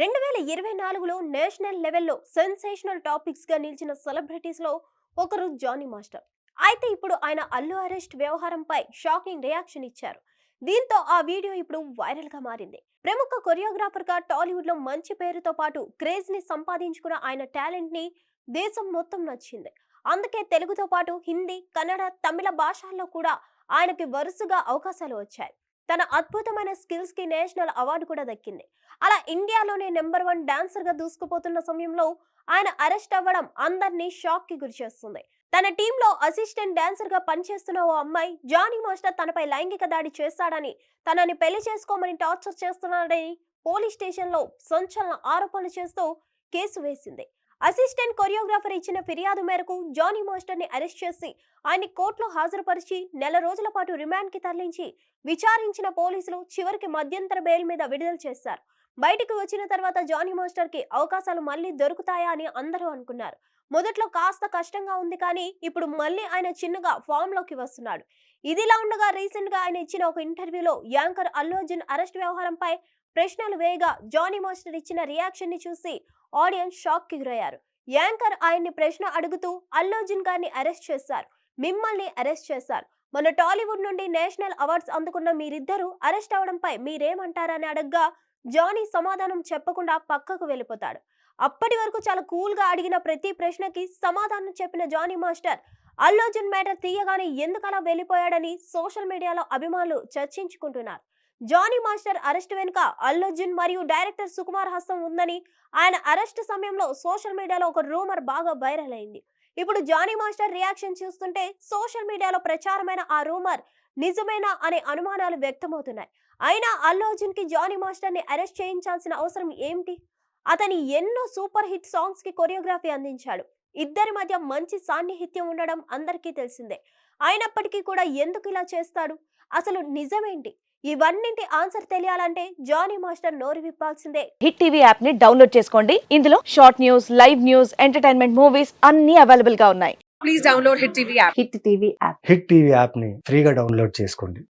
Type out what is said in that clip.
రెండు వేల ఇరవై నాలుగులో నేషనల్ లెవెల్లో సెన్సేషనల్ టాపిక్స్గా నిలిచిన సెలబ్రిటీస్లో ఒకరు జానీ మాస్టర్. అయితే ఇప్పుడు ఆయన అల్లు అరెస్ట్ వ్యవహారంపై షాకింగ్ రియాక్షన్ ఇచ్చారు. దీంతో ఆ వీడియో ఇప్పుడు వైరల్గా మారింది. ప్రముఖ కొరియోగ్రాఫర్గా టాలీవుడ్లో మంచి పేరుతో పాటు క్రేజ్ని సంపాదించుకున్న ఆయన టాలెంట్ని దేశం మొత్తం నచ్చింది. అందుకే తెలుగుతో పాటు హిందీ కన్నడ తమిళ భాషల్లో కూడా ఆయనకి వరుసగా అవకాశాలు వచ్చాయి. తన అద్భుతమైన స్కిల్స్కి నేషనల్ అవార్డు కూడా దక్కింది. అలా ఇండియాలోనే నెంబర్ వన్ డాన్సర్గా దూసుకుపోతున్న సమయంలో ఆయన అరెస్ట్ అవ్వడం అందరినీ షాక్కి గురిచేస్తుంది తన టీంలో అసిస్టెంట్ డాన్సర్గా పనిచేస్తున్న ఓ అమ్మాయి జానీ మాస్టర్ తనపై లైంగిక దాడి చేశాడని తనని పెళ్ళి చేసుకోమని టార్చర్ చేస్తున్నాడని పోలీస్ స్టేషన్లో సంచలన ఆరోపణలు చేస్తూ కేసు వేసింది. అసిస్టెంట్ కొరియోగ్రాఫర్ ఇచ్చిన ఫిర్యాదు మేరకు జానీ మాస్టర్ని అరెస్ట్ చేసి ఆయన్ని కోర్టులో హాజరుపరిచి నెల రోజుల పాటు రిమాండ్కి తరలించి విచారించిన పోలీసులు చివరికి మధ్యంతర బెయిల్ మీద విడుదల చేశారు. బయటికి వచ్చిన తర్వాత జానీ మాస్టర్కి అవకాశాలు మళ్ళీ దొరుకుతాయా అని అందరూ అనుకున్నారు. మొదట్లో కాస్త కష్టంగా ఉంది కానీ ఇప్పుడు మళ్ళీ ఆయన చిన్నగా ఫామ్లోకి వస్తున్నాడు. ఇదిలా ఉండగా రీసెంట్గా ఆయన ఇచ్చిన ఒక ఇంటర్వ్యూలో యాంకర్ అల్లు అర్జున్ అరెస్ట్ వ్యవహారంపై ప్రశ్నలు వేయగా జానీ మాస్టర్ ఇచ్చిన రియాక్షన్ని చూసి ఆడియన్స్ షాక్కి గురయ్యారు. యాంకర్ ఆయన్ని ప్రశ్న అడుగుతూ అల్లు గారిని అరెస్ట్ చేశారు. మిమ్మల్ని అరెస్ట్ చేశారు. మన టాలీవుడ్ నుండి నేషనల్ అవార్డ్స్ అందుకున్న మీరిద్దరూ అరెస్ట్ అవడంపై మీరేమంటారని అడగ్గా జానీ సమాధానం చెప్పకుండా పక్కకు వెళ్ళిపోతాడు. అప్పటి వరకు చాలా కూల్గా అడిగిన ప్రతి ప్రశ్నకి సమాధానం చెప్పిన జానీ మాస్టర్ అల్లు మ్యాటర్ తీయగానే ఎందుకలా వెళ్ళిపోయాడని సోషల్ మీడియాలో అభిమానులు చర్చించుకుంటున్నారు. జానీ మాస్టర్ అరెస్ట్ వెనుక అల్లు అర్జున్ మరియు డైరెక్టర్ సుకుమార్ హస్తం ఉందని ఆయన అరెస్ట్ సమయంలో సోషల్ మీడియాలో ఒక రూమర్ బాగా వైరల్ అయింది. ఇప్పుడు జానీ మాస్టర్ రియాక్షన్ చూస్తుంటే సోషల్ మీడియాలో ప్రచారమైన ఆ రూమర్ నిజమేనా అనే అనుమానాలు వ్యక్తమవుతున్నాయి. అయినా అల్లు అర్జున్కి జానీ మాస్టర్ని అరెస్ట్ చేయించాల్సిన అవసరం ఏమిటి? అతని ఎన్నో సూపర్ హిట్ సాంగ్స్కి కొరియోగ్రఫీ అందించాడు. ఇద్దరి మధ్య మంచి సాన్నిహిత్యం ఉండడం అందరికీ తెలిసిందే. అయినప్పటికీ కూడా ఎందుకు ఇలా చేస్తాడు? అసలు నిజమేంటి? ఇవన్నింటి ఆన్సర్ తెలియాలంటే జానీ మాస్టర్ నోరు విప్పాల్సిందే. హిట్ టీవీ యాప్ని డౌన్లోడ్ చేసుకోండి. ఇందులో short news live news entertainment movies అన్ని అవైలబుల్గా ఉన్నాయి. Please download Hit TV app. Hit TV app Hit TV యాప్ని ఫ్రీగా డౌన్లోడ్ చేసుకోండి.